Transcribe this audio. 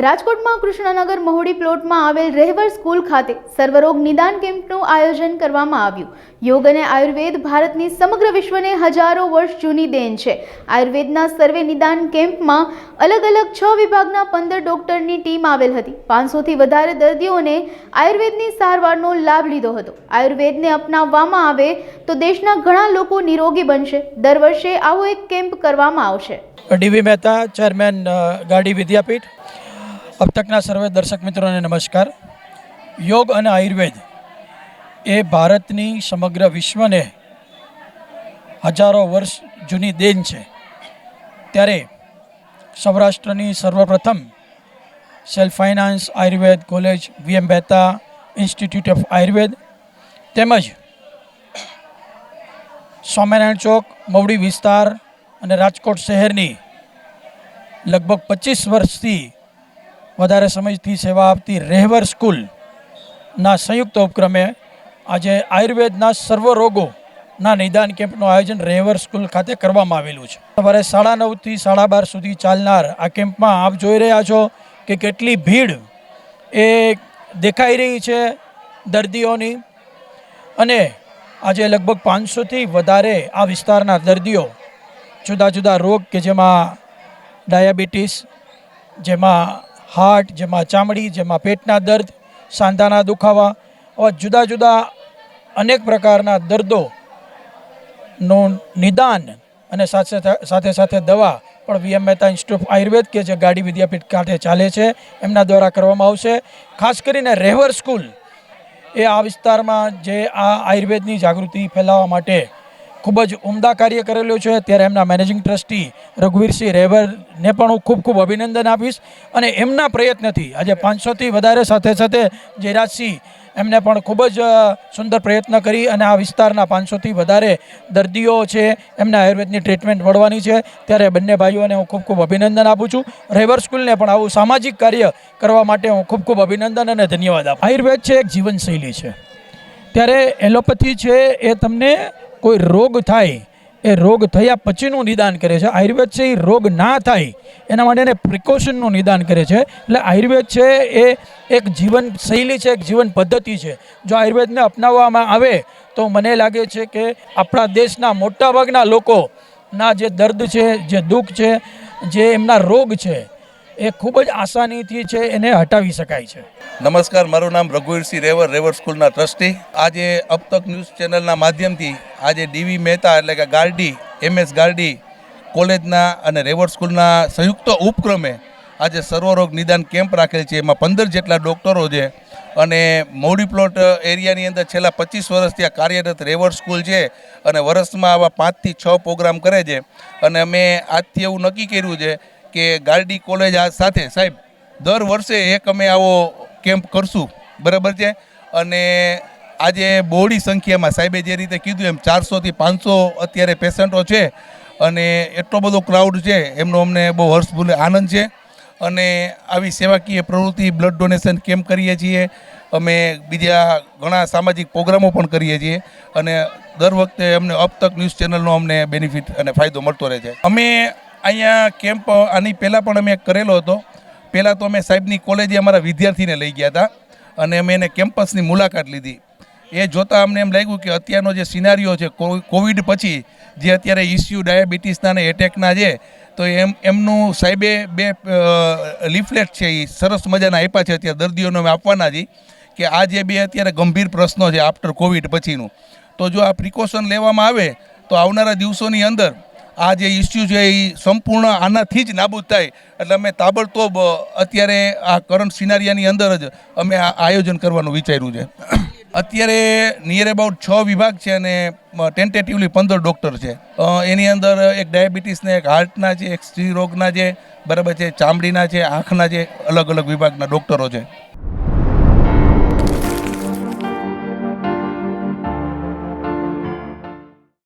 રાજકોટમાં કૃષ્ણનગર મહોડી પ્લોટમાં આવેલ રહેવર સ્કૂલ ખાતે સર્વરોગ નિદાન કેમ્પનું આયોજન કરવામાં આવ્યું. યોગ અને આયુર્વેદ ભારતની સમગ્ર વિશ્વને હજારો વર્ષ જૂની દેન છે. આયુર્વેદના સર્વે નિદાન કેમ્પમાં અલગ અલગ છ વિભાગના પંદર ડોક્ટરની ટીમ આવેલ હતી. પાંચસોથી વધારે દર્દીઓને આયુર્વેદની સારવારનો લાભ લીધો હતો. આયુર્વેદને અપનાવવામાં આવે તો દેશના ઘણા લોકો નિરોગી બનશે. દર વર્ષે આવો એક કેમ્પ કરવામાં આવશે. ડીવી મહેતા, ચેરમેન ગાડી વિદ્યાપીઠ. અબ તકના સર્વે દર્શક મિત્રોને નમસ્કાર. યોગ અને આયુર્વેદ એ ભારતની સમગ્ર વિશ્વને હજારો વર્ષ જૂની દેન છે. ત્યારે સૌરાષ્ટ્રની સર્વપ્રથમ self finance Ayurved college V M Mehta institute of Ayurved તેમજ સ્વામિનારાયણ ચોક, મવડી વિસ્તાર અને રાજકોટ શહેરની લગભગ પચીસ વર્ષથી વધારે સમયથી સેવા આપતી રહેવર સ્કૂલના સંયુક્ત ઉપક્રમે આજે આયુર્વેદના સર્વ રોગોના નિદાન કેમ્પનું આયોજન રહેવર સ્કૂલ ખાતે કરવામાં આવેલું છે. સવારે સાડા નવથી સાડા બાર સુધી ચાલનાર આ કેમ્પમાં આપ જોઈ રહ્યા છો કે કેટલી ભીડ એ દેખાઈ રહી છે દર્દીઓની અને આજે લગભગ પાંચસોથી વધારે આ વિસ્તારના દર્દીઓ જુદા જુદા રોગ કે જેમાં ડાયાબિટીસ, જેમાં હાર્ટ, જેમાં ચામડી, જેમાં પેટના દર્દ, સાંધાના દુખાવા, આવા જુદા જુદા અનેક પ્રકારના દર્દોનું નિદાન અને સાથે સાથે સાથે દવા પણ વીએમ મહેતા ઇન્સ્ટિટ્યૂટ આયુર્વેદ કે જે ગાડી વિદ્યાપીઠ ખાતે ચાલે છે, એમના દ્વારા કરવામાં આવશે. ખાસ કરીને રહેવર સ્કૂલ એ આ વિસ્તારમાં જે આ આયુર્વેદની જાગૃતિ ફેલાવવા માટે ખૂબ જ ઉમદા કાર્ય કરેલું છે. ત્યારે એમના મેનેજિંગ ટ્રસ્ટી રઘુવીરસિંહ રેવરને પણ હું ખૂબ ખૂબ અભિનંદન આપીશ અને એમના પ્રયત્નથી આજે પાંચસોથી વધારે સાથે સાથે જયરાજસિંહ એમને પણ ખૂબ જ સુંદર પ્રયત્ન કરી અને આ વિસ્તારના પાંચસોથી વધારે દર્દીઓ છે એમને આયુર્વેદની ટ્રીટમેન્ટ મળવાની છે. ત્યારે બંને ભાઈઓને હું ખૂબ ખૂબ અભિનંદન આપું છું. રહેવર સ્કૂલને પણ આવું સામાજિક કાર્ય કરવા માટે હું ખૂબ ખૂબ અભિનંદન અને ધન્યવાદ આપું આયુર્વેદ છે એક જીવનશૈલી છે. ત્યારે એલોપથી છે એ તમને કોઈ રોગ થાય, એ રોગ થયા પછીનું નિદાન કરે છે. આયુર્વેદ છે એ રોગ ના થાય, એના માટે એને પ્રિકોશનનું નિદાન કરે છે. એટલે આયુર્વેદ છે એ એક જીવન શૈલી છે, એક જીવન પદ્ધતિ છે. જો આયુર્વેદને અપનાવવામાં આવે, તો મને લાગે છે કે આપણા દેશના મોટાભાગના લોકોના જે દર્દ છે, જે દુઃખ છે, જે એમના રોગ છે એ ખૂબ જ આસાનીથી છે એને હટાવી શકાય છે. નમસ્કાર, મારું નામ રઘુવીરસિંહ રેવર રેવર સ્કૂલના ટ્રસ્ટી. આજે અબ તક ન્યૂઝ ચેનલના માધ્યમથી આજે ડીવી મહેતા એટલે કે ગાર્ડી એમએસ ગાર્ડી કોલેજના અને રેવર સ્કૂલના સંયુક્ત ઉપક્રમે આજે સર્વરોગ નિદાન કેમ્પ રાખેલ છે. એમાં પંદર જેટલા ડૉક્ટરો છે અને મોડી પ્લોટ એરિયાની અંદર છેલ્લા પચીસ વર્ષથી આ કાર્યરત રેવર સ્કૂલ છે અને વર્ષમાં આવા પાંચથી છ પ્રોગ્રામ કરે છે. અને અમે આજથી એવું નક્કી કર્યું છે કે ગાર્ડી કોલેજ આ સાથે, સાહેબ, દર વર્ષે એક અમે આવો કેમ્પ કરશું. બરાબર છે? અને આજે બહોળી સંખ્યામાં, સાહેબે જે રીતે કીધું એમ, ચારસોથી પાંચસો અત્યારે પેશન્ટો છે અને એટલો બધો ક્રાઉડ છે, એમનો અમને બહુ હર્ષભૂલે આનંદ છે. અને આવી સેવાકીય પ્રવૃત્તિ બ્લડ ડોનેશન કેમ્પ કરીએ છીએ? અમે બીજા ઘણા સામાજિક પ્રોગ્રામો પણ કરીએ છીએ. અને દર વખતે અમને અબ તક ન્યૂઝ ચેનલનો અમને બેનિફિટ અને ફાયદો મળતો રહે છે. અમે અહીંયા કેમ્પ આની પહેલાં પણ અમે કરેલો હતો. પહેલાં તો અમે સાહેબની કોલેજે અમારા વિદ્યાર્થીને લઈ ગયા હતા અને અમે એને કેમ્પસની મુલાકાત લીધી. એ જોતાં અમને એમ લાગ્યું કે અત્યારનો જે સિનારીઓ છે કોવિડ પછી જે અત્યારે ઇસ્યુ ડાયાબિટીસના અને એટેકના છે, તો એમ, એમનું સાહેબે બે લિફલેટ છે એ સરસ મજાના આપ્યા છે, અત્યારે દર્દીઓને અમે આપવાના છીએ કે આ જે બે અત્યારે ગંભીર પ્રશ્નો છે આફ્ટર કોવિડ પછીનું. તો જો આ પ્રિકોશન લેવામાં આવે, તો આવનારા દિવસોની અંદર આ જે ઇસ્યુ છે એ સંપૂર્ણ આનાથી જ નાબૂદ થાય. એટલે અમે તાબડતોબ અત્યારે આ કરંટ સિનારિયાની અંદર જ અમે આ આયોજન કરવાનું વિચાર્યું છે. અત્યારે નિયર અબાઉટ છ વિભાગ છે અને ટેન્ટેટિવલી પંદર ડૉક્ટર છે. એની અંદર એક ડાયાબિટીસના એક હાર્ટના છે, એક સ્ત્રી રોગના છે, બરાબર છે, ચામડીના છે, આંખના છે અલગ અલગ વિભાગના ડૉક્ટરો છે.